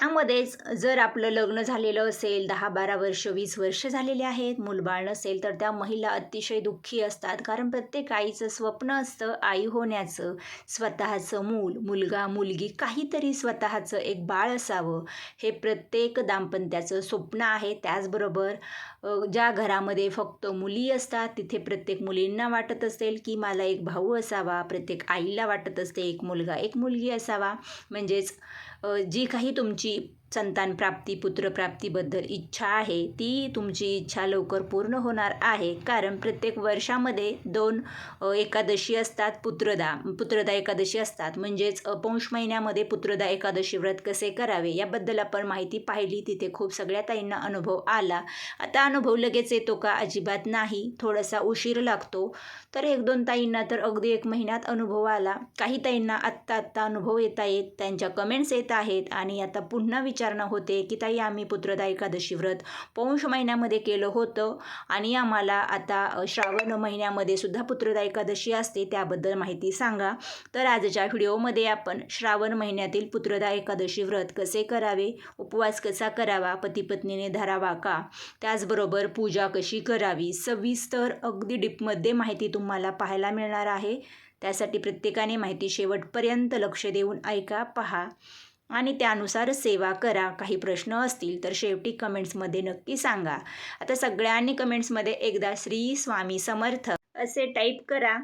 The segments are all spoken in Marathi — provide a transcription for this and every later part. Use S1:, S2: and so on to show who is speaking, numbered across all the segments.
S1: त्यामध्येच जर आपलं लग्न झालेलं असेल दहा बारा वर्ष वीस वर्ष झालेले आहेत मूलबाळ नसेल तर त्या महिला अतिशय दुःखी असतात. कारण प्रत्येक आईचं स्वप्न असतं आई होण्याचं स्वतःचं मूल मुलगा मुलगी काहीतरी स्वतःचं एक बाळ असावं. हे प्रत्येक दाम्पत्याचं स्वप्न आहे त्याचबरोबर ज्या घरामध्ये फक्त मुली असतात तिथे प्रत्येक मुलींना वाटत असेल की मला एक भाऊ असावा प्रत्येक आईला वाटत असते एक मुलगा एक मुलगी असावा. म्हणजेच जी काही तुमची संतानप्राप्ती पुत्रप्राप्तीबद्दल इच्छा आहे. ती तुमची इच्छा लवकर पूर्ण होणार आहे. कारण प्रत्येक वर्षामध्ये दोन एकादशी असतात पुत्रदा पुत्रदा एकादशी असतात. म्हणजेच पौष महिन्यामध्ये पुत्रदा एकादशी व्रत कसे करावे? याबद्दल आपण माहिती पाहिली. तिथे खूप सगळ्या ताईंना अनुभव आला. आता अनुभव लगेच येतो का? अजिबात नाही. थोडासा उशीर लागतो. तर एक दोन ताईंना तर अगदी एक महिन्यात अनुभव आला. काही ताईंना आत्ता आत्ता अनुभव येत आहेत. त्यांच्या कमेंट्स येत आहेत. आणि आता पुन्हा विचारणा होते की ताई आम्ही पुत्रदा एकादशी व्रत पौष महिन्यामध्ये केलं होतं. आणि आम्हाला आता श्रावण महिन्यामध्ये सुद्धा पुत्रदा एकादशी असते त्याबद्दल माहिती सांगा. तर आजच्या व्हिडिओमध्ये आपण श्रावण महिन्यातील पुत्रदा एकादशी व्रत कसे करावे उपवास कसा करावा पतीपत्नीने धरावा का? त्याचबरोबर पूजा कशी करावी सविस्तर अगदी डीपमध्ये माहिती तुम्हाला पाहायला मिळणार आहे. त्यासाठी प्रत्येकाने माहिती शेवटपर्यंत लक्ष देऊन ऐका पहा. आणि त्यानुसार सेवा करा. काही प्रश्न असतील तर शेवटी कमेंट्समध्ये नक्की सांगा. आता सगळ्यांनी कमेंट्समध्ये एकदा श्री स्वामी समर्थ असे टाईप करा.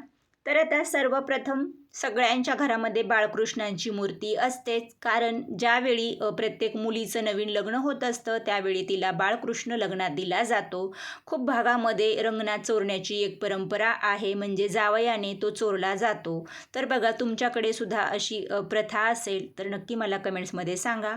S1: तर आता सर्वप्रथम सगळ्यांच्या घरामध्ये बाळकृष्णांची मूर्ती असतेच. कारण ज्यावेळी प्रत्येक मुलीचं नवीन लग्न होत असतं त्यावेळी तिला बाळकृष्ण लग्नात दिला जातो. खूप भागामध्ये रंगणात चोरण्याची एक परंपरा आहे म्हणजे जावयाने तो चोरला जातो. तर बघा तुमच्याकडे सुद्धा अशी प्रथा असेल तर नक्की मला कमेंट्समध्ये सांगा.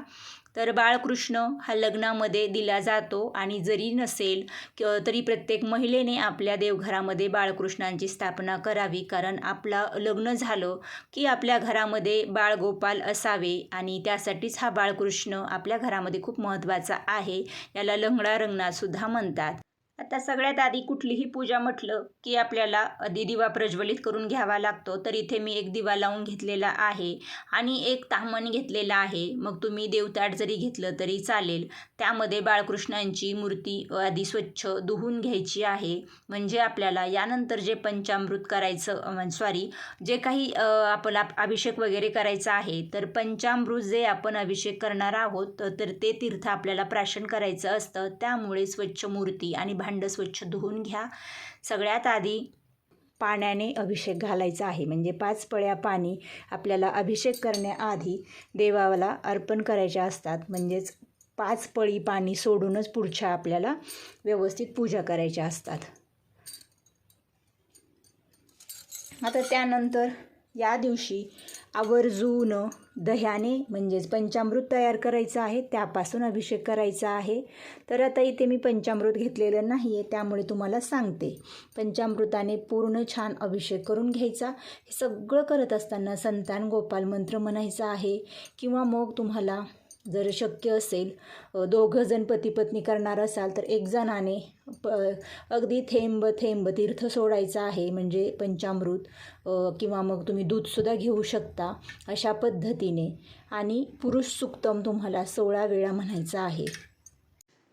S1: तर बाळकृष्ण हा लग्नामध्ये दिला जातो आणि जरी नसेल क- तरी प्रत्येक महिलेने आपल्या देवघरामध्ये बाळकृष्णांची स्थापना करावी कारण आपलं लग्न झालं की आपल्या घरामध्ये बाळगोपाल असावे आणि त्यासाठीच हा बाळकृष्ण आपल्या घरामध्ये खूप महत्त्वाचा आहे याला लंगडा रंगणातसुद्धा म्हणतात. आता सगळ्यात आधी कुठलीही पूजा म्हटलं की आपल्याला आधी दिवा प्रज्वलित करून घ्यावा लागतो तर इथे मी एक दिवा लावून घेतलेला आहे आणि एक तामण घेतलेला आहे. मग तुम्ही देवताट जरी घेतलं तरी चालेल. त्यामध्ये बाळकृष्णांची मूर्ती आधी स्वच्छ धुवून घ्यायची आहे. म्हणजे आपल्याला यानंतर जे पंचामृत करायचं सॉरी जे काही आपला अभिषेक वगैरे करायचा आहे तर पंचामृत जे आपण अभिषेक करणार आहोत तर ते तीर्थ आपल्याला प्राशन करायचं असतं. त्यामुळे स्वच्छ मूर्ती आणि भांडं स्वच्छ धुवून घ्या. सगळ्यात आधी पाण्याने अभिषेक घालायचा आहे. म्हणजे पाच पळ्या पाणी आपल्याला अभिषेक करण्याआधी देवाला अर्पण करायच्या असतात. म्हणजेच पाच पळी पाणी सोडूनच पुढच्या आपल्याला व्यवस्थित पूजा करायच्या असतात. आता त्यानंतर या दिवशी आवर्जून दह्याने म्हणजेच पंचामृत तयार करायचं आहे त्यापासून अभिषेक करायचा आहे. तर आता इथे मी पंचामृत घेतलेलं नाही आहे त्यामुळे तुम्हाला सांगते. पंचामृताने पूर्ण छान अभिषेक करून घ्यायचा. हे सगळं करत असताना संतान गोपाल मंत्र म्हणायचा आहे किंवा मग तुम्हाला जर शक्य असेल दोघं जण पती पत्नी करणार असाल तर एक जणाने प अगदी थेंब थेंब तीर्थ सोडायचं आहे म्हणजे पंचामृत किंवा मग तुम्ही दूधसुद्धा घेऊ शकता अशा पद्धतीने. आणि पुरुष सुक्तम तुम्हाला सोळा वेळा म्हणायचं आहे.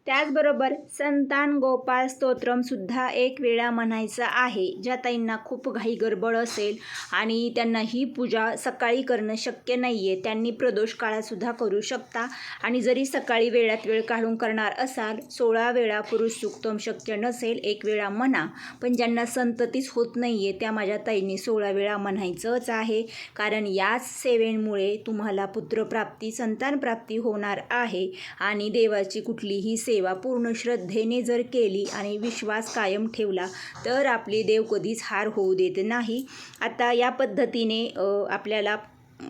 S1: त्याचबरोबर संतान गोपाळ स्तोत्रमसुद्धा एक वेळा म्हणायचं आहे. ज्या ताईंना खूप घाई गडबड असेल आणि त्यांना ही पूजा सकाळी करणं शक्य नाही आहे त्यांनी प्रदोष काळातसुद्धा करू शकता. आणि जरी सकाळी वेळात वेळ काढून करणार असाल सोळा वेळा पुरुष सुक्तम शक्य नसेल एक वेळा म्हणा. पण ज्यांना संततीच होत नाही आहे त्या माझ्या ताईंनी सोळा वेळा म्हणायचंच आहे. कारण याच सेवेमुळे तुम्हाला पुत्रप्राप्ती संतानप्राप्ती होणार आहे. आणि देवाची कुठलीही सेवा पूर्ण श्रद्धेने जर केली आणि विश्वास कायम ठेवला तर आपली देव कधीच हार होऊ देत नाही. आता या पद्धतीने आपल्याला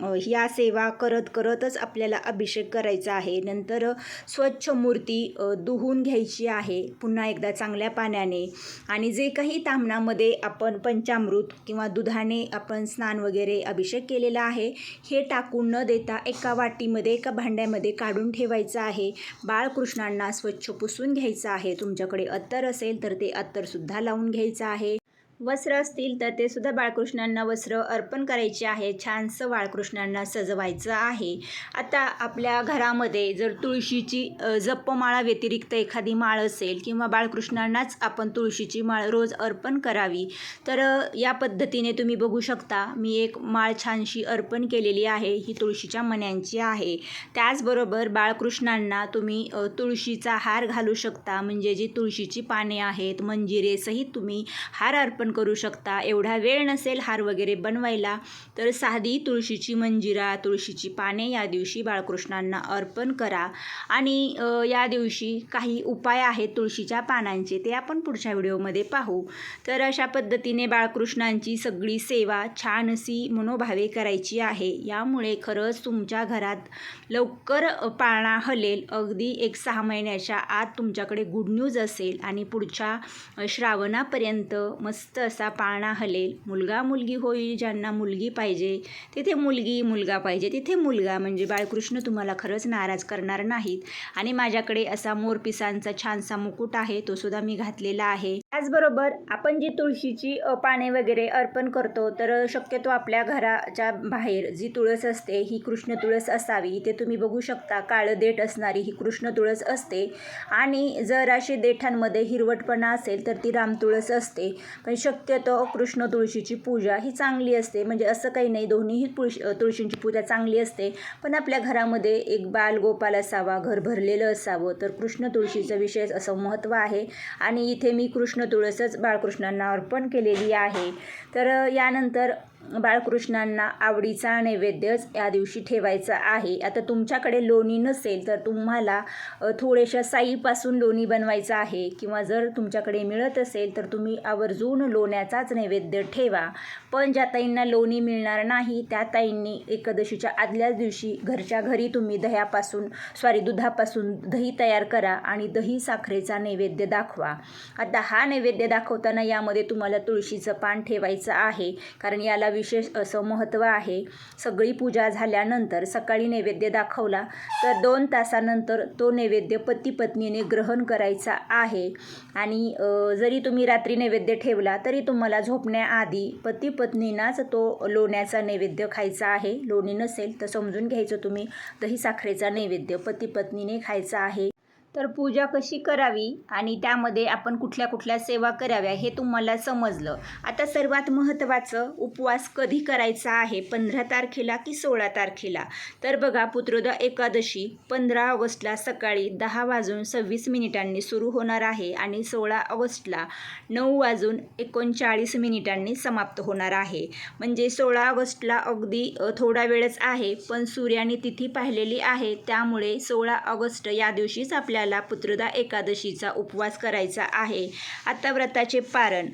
S1: ह्या या सेवा करत करतच आपल्याला अभिषेक करायचा आहे. नंतर स्वच्छ मूर्ती दुहून धुवून घ्यायची आहे पुन्हा एकदा चांगल्या पाण्याने. आणि जे काही तामणामध्ये आपण पंचामृत किंवा दुधाने आपण स्नान वगैरे अभिषेक केलेला आहे हे टाकून न देता एका वाटीमध्ये एका भांड्यामध्ये काढून ठेवायचं आहे. बाळकृष्णांना स्वच्छ पुसून घ्यायचं आहे. तुमच्याकडे अत्तर असेल तर ते अत्तरसुद्धा लावून घ्यायचं आहे. वस्त्र असतील तर ते सुद्धा बाळकृष्णांना वस्त्र अर्पण करायचे आहे. छानसं बाळकृष्णांना सजवायचं आहे. आता आपल्या घरामध्ये जर तुळशीची जप्पमाळा व्यतिरिक्त एखादी माळ असेल किंवा बाळकृष्णांनाच आपण तुळशीची माळ रोज अर्पण करावी तर या पद्धतीने तुम्ही बघू शकता. मी एक माळ छानशी अर्पण केलेली आहे. ही तुळशीच्या मण्यांची आहे. त्याचबरोबर बाळकृष्णांना तुम्ही तुळशीचा हार घालू शकता. म्हणजे जी तुळशीची पाने आहेत मंजिरेसहित तुम्ही हार अर्पण करू शकता. एवढा वेळ नसेल हार वगैरे बनवायला. तर साधी तुळशीची मंजिरा तुळशीची पाने या दिवशी बाळकृष्णांना अर्पण करा. आणि या दिवशी काही उपाय आहेत तुळशीच्या पानांचे ते आपण पुढच्या व्हिडिओमध्ये पाहू. तर अशा पद्धतीने बाळकृष्णांची सगळी सेवा छान अशी मनोभावे करायची आहे. यामुळे खरंच तुमच्या घरात लवकर पाळणा हलेल. अगदी एक सहा महिन्याच्या आत तुमच्याकडे गुड न्यूज असेल. आणि पुढच्या श्रावणापर्यंत मस्त असा पाळणा हलेल. मुलगा मुलगी होईल ज्यांना मुलगी पाहिजे तिथे मुलगी मुलगा पाहिजे तिथे मुलगा. म्हणजे बाळकृष्ण तुम्हाला खरंच नाराज करणार नाहीत. आणि माझ्याकडे असा मोरपिसांचा छानसा मुकुट आहे तो सुद्धा मी घातलेला आहे. त्याचबरोबर आपण जी तुळशीची पाने वगैरे अर्पण करतो तर शक्यतो आपल्या घराच्या बाहेर जी तुळस असते ही कृष्ण तुळस असावी. इथे तुम्ही बघू शकता काळं देठ असणारी ही कृष्ण तुळस असते. आणि जर अशी देठांमध्ये हिरवटपणा असेल तर ती राम तुळस असते. पण शक्यतो कृष्ण तुळशीची पूजा ही चांगली असते. म्हणजे असं काही नाही दोन्हीही तुळशी तुळशींची पूजा चांगली असते. पण आपल्या घरामध्ये एक बाल गोपाल असावा घर भरलेलं असावं तर कृष्ण तुळशीचं विशेष असं महत्त्व आहे. आणि इथे मी कृष्ण तुळसच बाळकृष्णांना अर्पण केलेली आहे. तर यानंतर बाळकृष्णांना आवडीचा नैवेद्यच या दिवशी ठेवायचा आहे. आता तुमच्याकडे लोणी नसेल तर तुम्हाला थोड्याशा साईपासून लोणी बनवायचं आहे. किंवा जर तुमच्याकडे मिळत असेल तर तुम्ही आवर्जून लोण्याचाच नैवेद्य ठेवा. पण ज्या ताईंना लोणी मिळणार नाही त्या ताईंनी एकादशीच्या आदल्याच दिवशी घरच्या घरी तुम्ही दह्यापासून सॉरी दुधापासून दही तयार करा आणि दही साखरेचा नैवेद्य दाखवा. आता हा नैवेद्य दाखवताना यामध्ये तुम्हाला तुळशीचं पान ठेवायचं आहे. कारण याला विशेष असं महत्त्व आहे. सगळी पूजा झाल्यानंतर सकाळी नैवेद्य दाखवला तर दोन तासानंतर तो नैवेद्य पती पत्नीने ग्रहण करायचा आहे. आणि जरी तुम्ही रात्री नैवेद्य ठेवला तरी तुम्हाला झोपण्याआधी पती पत्नीनाच तो लोण्याचा नैवेद्य खायचा आहे. लोणी नसेल तर समजून घ्यायचं तुम्ही. दही साखरेचा नैवेद्य पती पत्नीने खायचा आहे. तर पूजा कशी करावी आणि त्यामध्ये आपण कुठल्या कुठल्या सेवा कराव्या हे तुम्हाला समजलं. आता सर्वात महत्त्वाचं उपवास कधी करायचा आहे? पंधरा तारखेला की सोळा तारखेला? तर बघा पुत्रोदा एकादशी पंधरा ऑगस्टला सकाळी दहा वाजून सव्वीस मिनिटांनी सुरू होणार आहे आणि सोळा ऑगस्टला नऊ वाजून एकोणचाळीस मिनिटांनी समाप्त होणार आहे. म्हणजे सोळा ऑगस्टला अगदी थोडा वेळच आहे पण सूर्याने तिथी पाहिलेली आहे. त्यामुळे सोळा ऑगस्ट या दिवशीच आपल्या आपल्याला पुत्रदा एकादशीचा उपवास करायचा आहे. आता व्रताचे पारण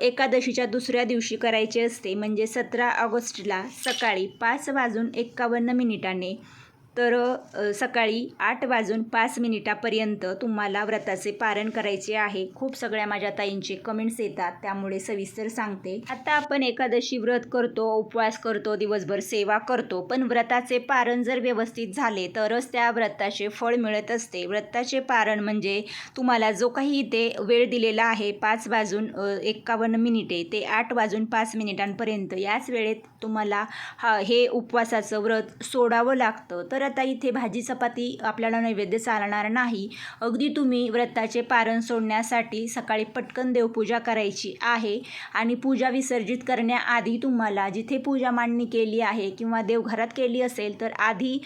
S1: एकादशीच्या दुसऱ्या दिवशी करायचे असते. म्हणजे सतरा ऑगस्टला सकाळी पाच वाजून एक्कावन्न मिनिटांनी तर सकाळी आठ वाजून पाच मिनिटापर्यंत तुम्हाला व्रताचे पारण करायचे आहे. खूप सगळ्या माझ्या ताईंचे कमेंट्स येतात त्यामुळे सविस्तर सांगते. आता आपण एकादशी व्रत करतो उपवास करतो दिवसभर सेवा करतो. पण व्रताचे पारण जर व्यवस्थित झाले तरच त्या व्रताचे फळ मिळत असते. व्रताचे पारण म्हणजे तुम्हाला जो काही इथे वेळ दिलेला आहे पाच वाजून एक्कावन्न मिनिटे ते आठ वाजून पाच मिनिटांपर्यंत याच वेळेत तुम्हाला हा हे उपवासाचं व्रत सोडावं लागतं. तर आता इथे भाजी चपाती आपल्याला नैवेद्य चालणार नाही. अगदी तुम्ही व्रताचे पारण सोडण्यासाठी सकाळी पटकन देवपूजा करायची आहे आणि पूजा विसर्जित करण्याआधी तुम्हाला जिथे पूजा मांडणी केली आहे किंवा देवघरात केली असेल तर आधी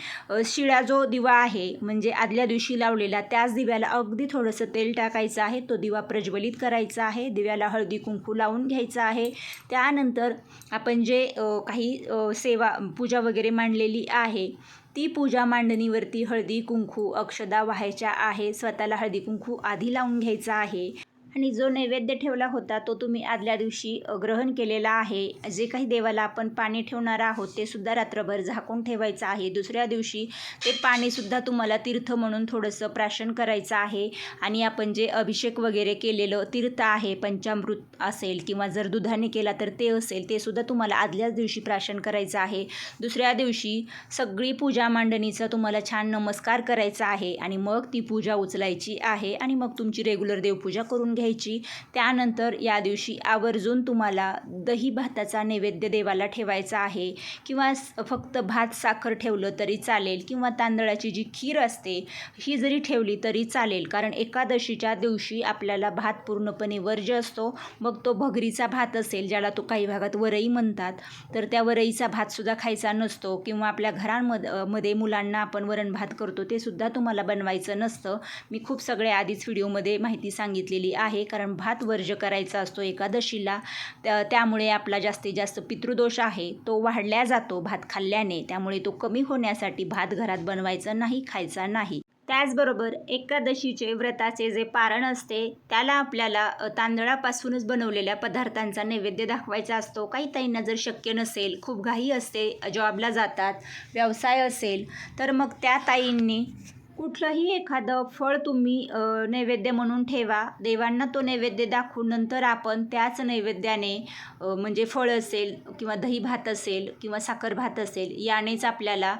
S1: शिळा जो दिवा आहे म्हणजे आदल्या दिवशी लावलेला त्याच दिव्याला अगदी थोडंसं तेल टाकायचं आहे. तो दिवा प्रज्वलित करायचा आहे. दिव्याला हळदी कुंकू लावून घ्यायचा आहे. त्यानंतर आपण जे काही सेवा पूजा वगैरे मांडलेली आहे ती पूजा मांडणीवरती हळदी कुंकू अक्षदा व्हायच्या आहे. स्वतःला हळदी कुंकू आधी लावून घ्यायचा आहे. आणि जो नैवेद्य ठेवला होता तो तुम्ही आदल्या दिवशी ग्रहण केलेला आहे. जे काही देवाला आपण पाणी ठेवणार आहोत ते सुद्धा रात्रभर झाकून ठेवायचं आहे. दुसऱ्या दिवशी ते पाणीसुद्धा तुम्हाला तीर्थ म्हणून थोडंसं प्राशन करायचं आहे. आणि आपण जे अभिषेक वगैरे केलेलं तीर्थ आहे पंचामृत असेल किंवा जर दुधाने केला तर ते असेल ते सुद्धा तुम्हाला आदल्याच दिवशी प्राशन करायचं आहे. दुसऱ्या दिवशी सगळी पूजा मांडणीचा तुम्हाला छान नमस्कार करायचा आहे. आणि मग ती पूजा उचलायची आहे आणि मग तुमची रेग्युलर देवपूजा करून घ्यायची. त्यानंतर या दिवशी आवर्जून तुम्हाला दही भाताचा नैवेद्य देवाला ठेवायचा आहे. किंवा फक्त भात साखर ठेवलं तरी चालेल किंवा तांदळाची जी खीर असते ही जरी ठेवली तरी चालेल. कारण एकादशीच्या दिवशी आपल्याला भात पूर्णपणे वर्ज्य असतो. मग तो भगरीचा भात असेल ज्याला तो काही भागात वरई म्हणतात तर त्या वरईचा भातसुद्धा खायचा नसतो. किंवा आपल्या घरांमध्ये मध्ये मुलांना आपण वरण भात करतो ते सुद्धा तुम्हाला बनवायचं नसतं. मी खूप सगळ्या आधीच व्हिडिओमध्ये माहिती सांगितलेली आहे. कारण भात वर्ज्य करायचा असतो एकादशीला. त्यामुळे आपला जास्तीत जास्त पितृदोष आहे. तो वाढल्या जातो भात खाल्ल्याने. त्यामुळे तो कमी होण्यासाठी भात घरात बनवायचा नाही खायचा नाही. त्याचबरोबर एकादशीचे व्रताचे जे पारण असते त्याला आपल्याला तांदळापासूनच बनवलेल्या पदार्थांचा नैवेद्य दाखवायचा असतो. काही ताईंना जर शक्य नसेल खूप घाई असते जॉबला जातात व्यवसाय असेल तर मग त्या ताईंनी कुठलंही एखादं फळ तुम्ही नैवेद्य म्हणून ठेवा. देवांना तो नैवेद्य दाखवून नंतर आपण त्याच नैवेद्याने म्हणजे फळ असेल किंवा दही भात असेल किंवा साखर भात असेल यानेच आपल्याला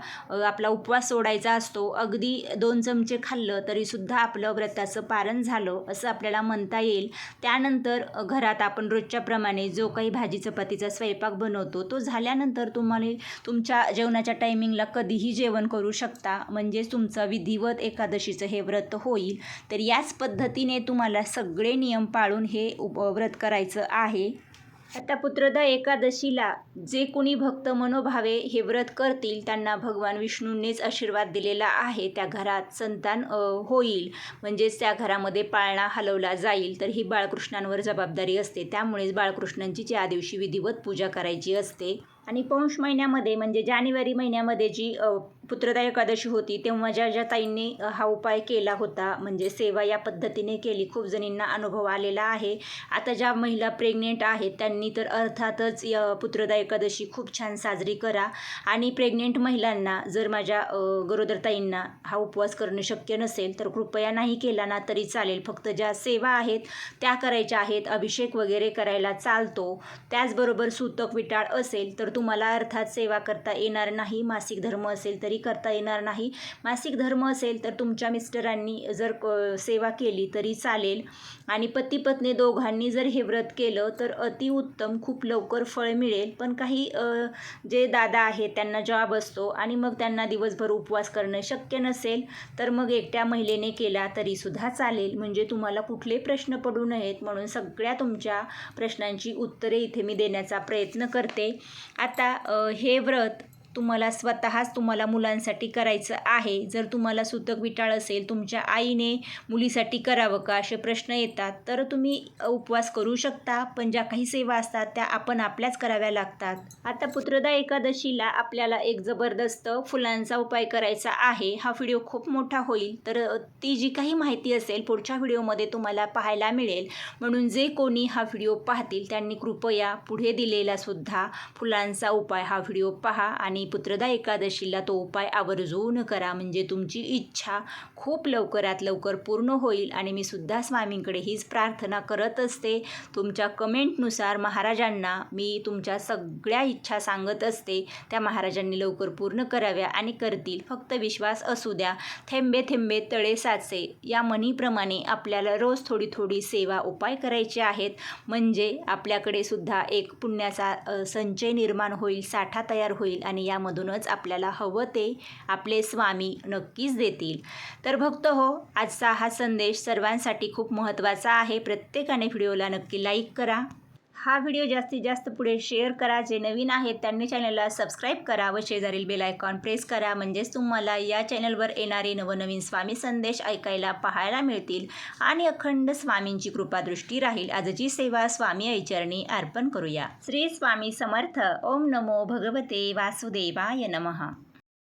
S1: आपला उपवास सोडायचा असतो. अगदी दोन चमचे खाल्लं तरीसुद्धा आपलं व्रताचं पारण झालं असं आपल्याला म्हणता येईल. त्यानंतर घरात आपण रोजच्याप्रमाणे जो काही भाजी चपातीचा स्वयंपाक बनवतो तो झाल्यानंतर तुम्हाला तुमच्या जेवणाच्या टायमिंगला कधीही जेवण करू शकता. म्हणजेच तुमचं विधिवत एकादशीचं हे व्रत होईल तर याच पद्धतीने तुम्हाला सगळे नियम पाळून हे उप व्रत करायचं आहे. आता पुत्रदा एकादशीला जे कोणी भक्त मनोभावे हे व्रत करतील त्यांना भगवान विष्णूंनीच आशीर्वाद दिलेला आहे. त्या घरात संतान होईल. म्हणजेच त्या घरामध्ये पाळणा हलवला जाईल तर ही बाळकृष्णांवर जबाबदारी असते. त्यामुळेच बाळकृष्णांची ज्या दिवशी विधिवत पूजा करायची असते आणि पौष महिन्यामध्ये म्हणजे जानेवारी महिन्यामध्ये जी पुत्रदा एकादशी होती तेव्हा ज्या ज्या ताईंनी हा उपाय केला होता म्हणजे सेवा या पद्धतीने केली खूप जणींना अनुभव आलेला आहे. आता ज्या महिला प्रेग्नेंट आहेत त्यांनी तर अर्थातच या पुत्रदा एकादशी खूप छान साजरी करा. आणि प्रेग्नेंट महिलांना जर माझ्या गरोदरताईंना हा उपवास करणं शक्य नसेल तर कृपया नाही केला ना तरी चालेल. फक्त ज्या सेवा आहेत त्या करायच्या आहेत अभिषेक वगैरे करायला चालतो. त्याचबरोबर सूतक विटाळ असेल तर तुम्हाला अर्थात सेवा करता येणार नाही मासिक धर्म असेल तरी करता येणार नाही. मासिक धर्म असेल तर तुमच्या मिस्टरांनी जर क- सेवा केली तरी चालेल. आणि पती पत्नी दोघांनी जर हे व्रत केलं तर अतिउत्तम खूप लवकर फळ मिळेल. पण काही जे दादा आहेत त्यांना जॉब असतो आणि मग त्यांना दिवसभर उपवास करणं शक्य नसेल तर मग एकट्या महिलेने केला तरीसुद्धा चालेल. म्हणजे तुम्हाला कुठले प्रश्न पडू नयेत म्हणून सगळ्या तुमच्या प्रश्नांची उत्तरे इथे मी देण्याचा प्रयत्न करते. आता हे व्रत तुम्हाला स्वतःच तुम्हाला मुलांसाठी करायचं आहे. जर तुम्हाला सुतक विटाळ असेल तुमच्या आईने मुलीसाठी करावं का? असे प्रश्न येतात. तर तुम्ही उपवास करू शकता पण ज्या काही सेवा असतात त्या आपण आपल्याच कराव्या लागतात. आता पुत्रदा एकादशीला आपल्याला एक जबरदस्त फुलांचा उपाय करायचा आहे. हा व्हिडिओ खूप मोठा होईल. तर ती जी काही माहिती असेल पुढच्या व्हिडिओमध्ये तुम्हाला पाहायला मिळेल. म्हणून जे कोणी हा व्हिडिओ पाहतील त्यांनी कृपया पुढे दिलेला सुद्धा फुलांचा उपाय हा व्हिडिओ पहा आणि पुत्रदा एकादशीला तो उपाय आवर्जून करा. म्हणजे तुमची इच्छा खूप लवकरात लवकर पूर्ण होईल आणि मी सुद्धा स्वामींकडे हीच प्रार्थना करत असते. तुमच्या कमेंटनुसार महाराजांना मी तुमच्या सगळ्या इच्छा सांगत असते. त्या महाराजांनी लवकर पूर्ण कराव्या आणि करतील. फक्त विश्वास असू द्या. थेंबे थेंबे तळे साचे. या म्हणीप्रमाणे आपल्याला रोज थोडी थोडी सेवा उपाय करायचे आहेत. म्हणजे आपल्याकडे सुद्धा एक पुण्याचा संचय निर्माण होईल साठा तयार होईल आणि यामधूनच आपल्याला हवं ते आपले स्वामी नक्कीच देतील. तर भक्त हो आजचा हा संदेश सर्वांसाठी खूप महत्त्वाचा आहे. प्रत्येकाने व्हिडिओला नक्की लाईक करा. हा व्हिडिओ जास्तीत जास्त पुढे शेअर करा. जे नवीन आहेत त्यांनी चॅनलला सबस्क्राईब करा व शेजारील बेल आयकॉन प्रेस करा. म्हणजेच तुम्हाला या चॅनलवर येणारे नवनवीन स्वामी संदेश ऐकायला पाहायला मिळतील आणि अखंड स्वामींची कृपादृष्टी राहील. आजची सेवा स्वामी ऐचरणी अर्पण करूया. श्री स्वामी समर्थ. ओम नमो भगवते वासुदेवाय नमः.